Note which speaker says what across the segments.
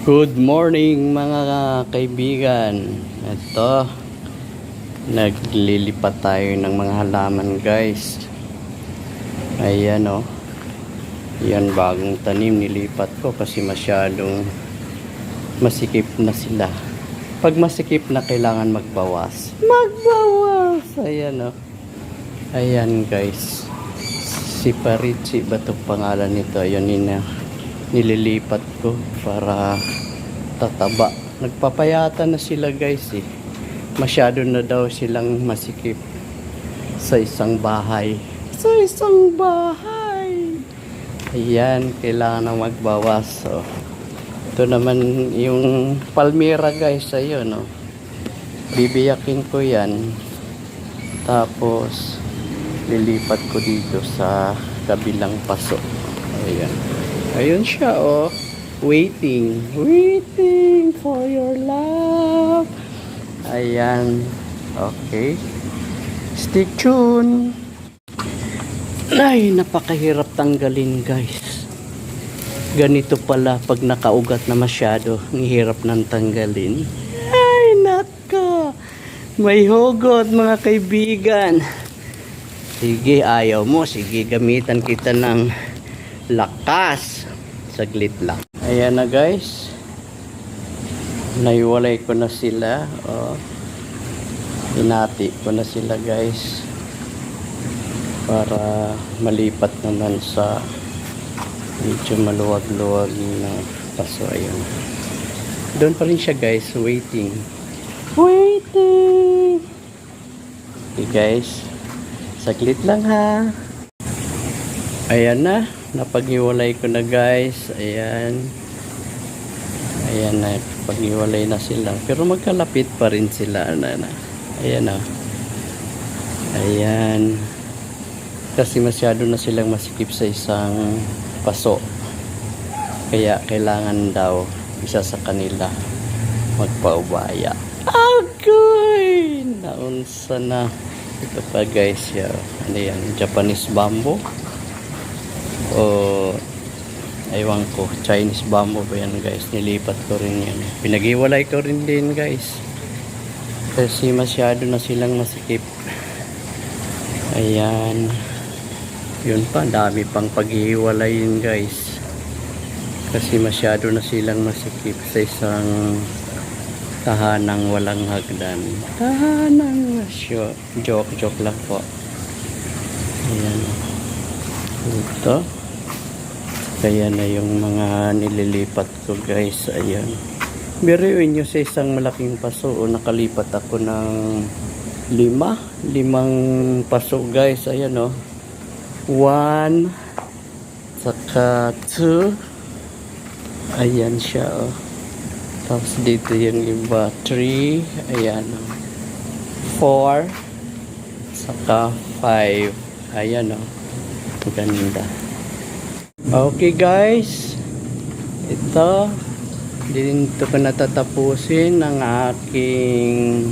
Speaker 1: Good morning mga kaibigan. Ito, naglilipat tayo ng mga halaman guys. Ayan o. Oh. Yan bagong tanim nilipat ko kasi masyadong masikip na sila. Pag masikip na kailangan magbawas. Magbawas! Ayan o. Oh. Ayan guys. Si Paritsi ba pangalan nito? Ayan nina nililipat ko para tataba. Nagpapayata na sila guys eh. Masyado na daw silang masikip sa isang bahay. Sa isang bahay! Ayan, kailangan na magbawas. So, ito naman yung palmira guys, ayun no. Bibiyakin ko yan. Tapos, lilipat ko dito sa kabilang paso. Ayan. Ayun siya, oh. Waiting. Waiting for your love. Ayan. Okay. Stay tuned. Ay, napakahirap tanggalin, guys. Ganito pala pag nakaugat na masyado. Ang hirap ng tanggalin. Ay, naka. May hugot, mga kaibigan. Sige, ayaw mo. Sige, gamitan kita ng lakas. Saglit lang. Ayan na guys. Naiwalay ko na sila. Oh. Hinati ko na sila guys. Para malipat naman sa medyo maluwag-luwag na paso. Ayun. Doon pa rin siya guys. Waiting. Waiting. Okay guys. Saglit lang ha. Ayan na. Napag-iwalay ko na guys. Ayan. Ayan na. Pag-iwalay na sila. Pero magkalapit pa rin sila. Ayan na. Ayan. Kasi masyado na silang masikip sa isang paso. Kaya kailangan daw isa sa kanila magpaubaya. Agoy! Naunsa na. Ito pa guys. Yeah. Ano yan? Japanese bamboo o aywan ko Chinese bamboo ba yan guys? Nilipat ko rin yan. Pinag-iwalay ko rin din guys. Kasi masyado na silang masikip. Ayan. Yun pa dami pang pag-iwalay yun guys. Kasi masyado na silang masikip sa isang tahanang walang hagdan. Tahanang joke joke lang po. Ayan ito. Kaya na yung mga nililipat ko guys. Ayan. Biriuin nyo sa isang malaking paso o nakalipat ako ng lima. Limang paso guys. Ayan o one saka two. Ayan siya o tapos dito yung iba three. Ayan o four saka five. Ayan o ganda Okay guys, ito, dito ko natatapusin ang aking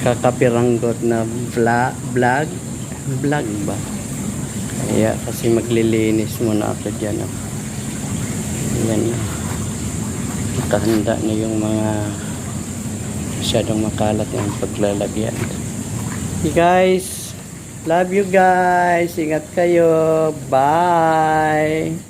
Speaker 1: kakapiranggot na vlog, vlog, ba? Kaya kasi maglilinis muna ako dyan. Oh. Yan na. Nakahanda na yung mga masyadong makalat yung paglalagyan. Okay guys, Love you guys. Ingat kayo. Bye.